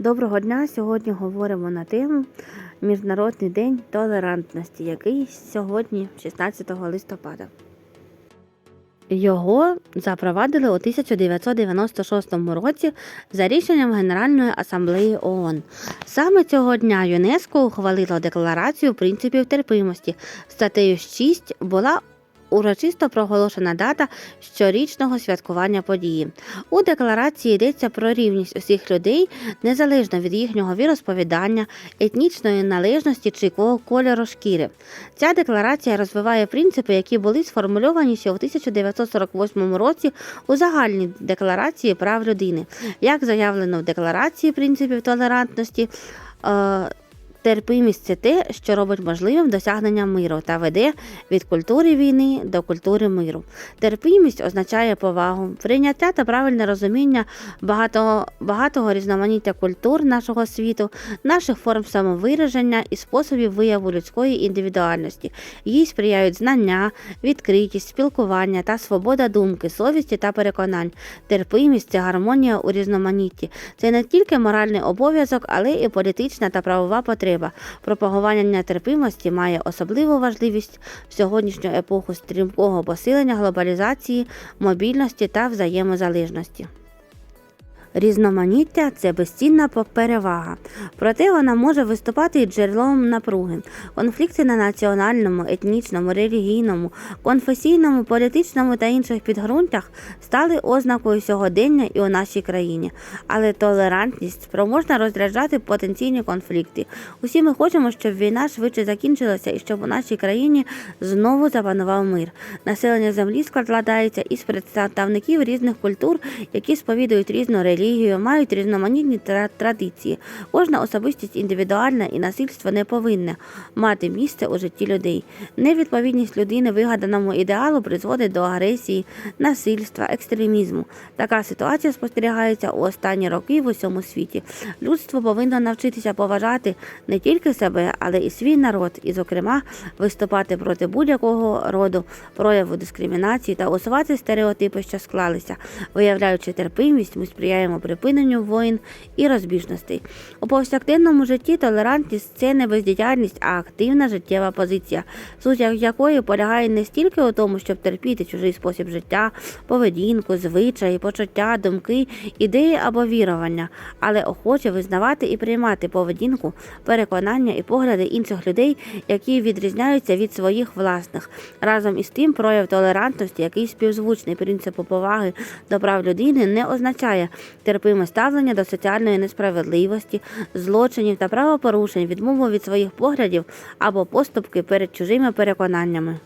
Доброго дня! Сьогодні говоримо на тему Міжнародний день толерантності, який сьогодні, 16 листопада. Його запровадили у 1996 році за рішенням Генеральної асамблеї ООН. Саме цього дня ЮНЕСКО ухвалило декларацію принципів терпимості. Статтею 6 була урочисто проголошена дата щорічного святкування події. У декларації йдеться про рівність усіх людей незалежно від їхнього віросповідання, етнічної належності чи ко- кольору шкіри. Ця декларація розвиває принципи, які були сформульовані ще у 1948 році у загальній декларації прав людини. Як заявлено в декларації принципів толерантності. Терпимість це те, що робить можливим досягнення миру та веде від культури війни до культури миру. Терпимість означає повагу, прийняття та правильне розуміння багато, багатого різноманіття культур нашого світу, наших форм самовираження і способів вияву людської індивідуальності. Їй сприяють знання, відкритість, спілкування та свобода думки, совісті та переконань. Терпимість це гармонія у різноманітті. Це не тільки моральний обов'язок, але і політична та правова потреба. Пропагування нетерпимості має особливу важливість в сьогоднішню епоху стрімкого посилення глобалізації, мобільності та взаємозалежності. Різноманіття це безцінна перевага, проте вона може виступати і джерелом напруги. Конфлікти на національному, етнічному, релігійному, конфесійному, політичному та інших підґрунтях стали ознакою сьогодення і у нашій країні. Але толерантність спроможна розряджати потенційні конфлікти. Усі ми хочемо, щоб війна швидше закінчилася і щоб у нашій країні знову запанував мир. Населення землі складається із представників різних культур, які сповідують різну релігію, мають різноманітні тра- традиції. Кожна особистість індивідуальна і насильство не повинне мати місце у житті людей. Невідповідність людини вигаданому ідеалу призводить до агресії, насильства, екстремізму. Така ситуація спостерігається у останні роки в усьому світі. Людство повинно навчитися поважати не тільки себе, але і свій народ, і, зокрема, виступати проти будь-якого роду прояву дискримінації та усувати стереотипи, що склалися. Виявляючи терпимість, ми сприяємо припиненню воїн і розбіжностей. У повсякденному житті толерантність це не бездіяльність, а активна життєва позиція, суть якої полягає не стільки у тому, щоб терпіти чужий спосіб життя, поведінку, звичаї, почуття, думки, ідеї або вірування, але охоче визнавати і приймати поведінку, переконання і погляди інших людей, які відрізняються від своїх власних. Разом із тим, прояв толерантності, який співзвучний принципу поваги до прав людини, не означає терпиме ставлення до соціальної несправедливості, злочинів та правопорушень, відмову від своїх поглядів або поступки перед чужими переконаннями.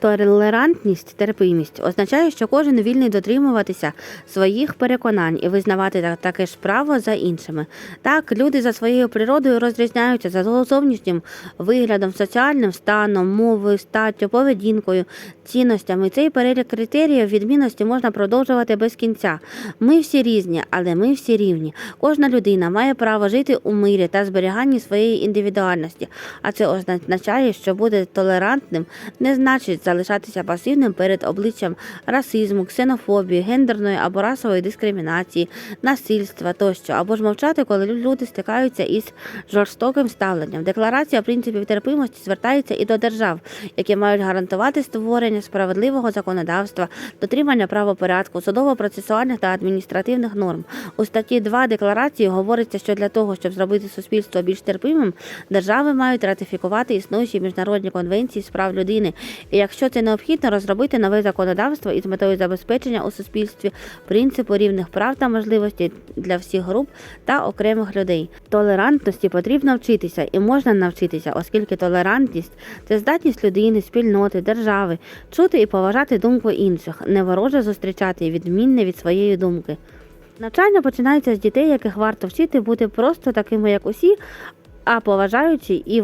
Толерантність, терпимість означає, що кожен вільний дотримуватися своїх переконань і визнавати таке ж право за іншими. Так, люди за своєю природою розрізняються за зовнішнім виглядом, соціальним станом, мовою, статтю, поведінкою, цінностями. Цей перелік критеріїв відмінності можна продовжувати без кінця. Ми всі різні, але ми всі рівні. Кожна людина має право жити у мирі та зберіганні своєї індивідуальності. А це означає, що бути толерантним не значить залишатися пасивним перед обличчям расизму, ксенофобії, гендерної або расової дискримінації, насильства тощо, або ж мовчати, коли люди стикаються із жорстоким ставленням. Декларація принципів терпимості звертається і до держав, які мають гарантувати створення справедливого законодавства, дотримання правопорядку, судово-процесуальних та адміністративних норм. У статті 2 декларації говориться, що для того, щоб зробити суспільство більш терпимим, держави мають ратифікувати існуючі міжнародні конвенції з прав людини. І якщо це необхідно, розробити нове законодавство із метою забезпечення у суспільстві принципу рівних прав та можливостей для всіх груп та окремих людей. Толерантності потрібно вчитися і можна навчитися, оскільки толерантність це здатність людини, спільноти, держави чути і поважати думку інших, не вороже зустрічати відмінне від своєї думки. Навчання починається з дітей, яких варто вчити бути просто такими, як усі, а поважаючи і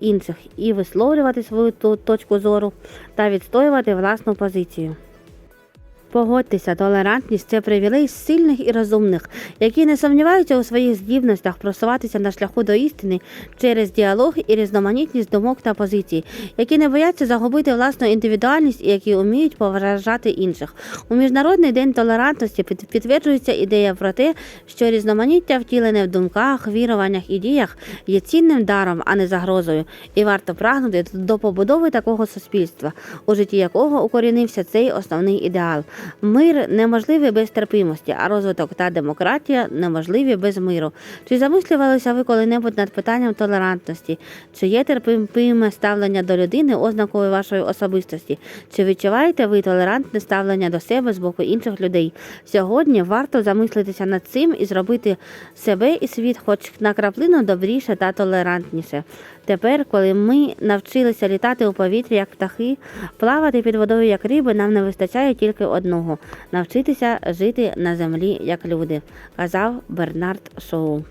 інших, і висловлювати свою точку зору та відстоювати власну позицію. Погодьтеся, толерантність це привілей сильних і розумних, які не сумніваються у своїх здібностях просуватися на шляху до істини через діалог і різноманітність думок та позицій, які не бояться загубити власну індивідуальність і які вміють поважати інших. У міжнародний день толерантності підтверджується ідея про те, що різноманіття втілене в думках, віруваннях і діях є цінним даром, а не загрозою, і варто прагнути до побудови такого суспільства, у житті якого укорінився цей основний ідеал. Мир неможливий без терпимості, а розвиток та демократія неможливі без миру. Чи замислювалися ви коли-небудь над питанням толерантності? Чи є терпиме ставлення до людини ознакою вашої особистості? Чи відчуваєте ви толерантне ставлення до себе з боку інших людей? Сьогодні варто замислитися над цим і зробити себе і світ хоч на краплину добріше та толерантніше. Тепер, коли ми навчилися літати у повітрі як птахи, плавати під водою як риби, нам не вистачає тільки одного навчитися жити на землі як люди, казав Бернард Шоу.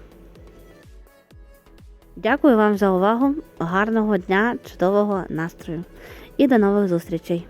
Дякую вам за увагу. Гарного дня, чудового настрою і до нових зустрічей!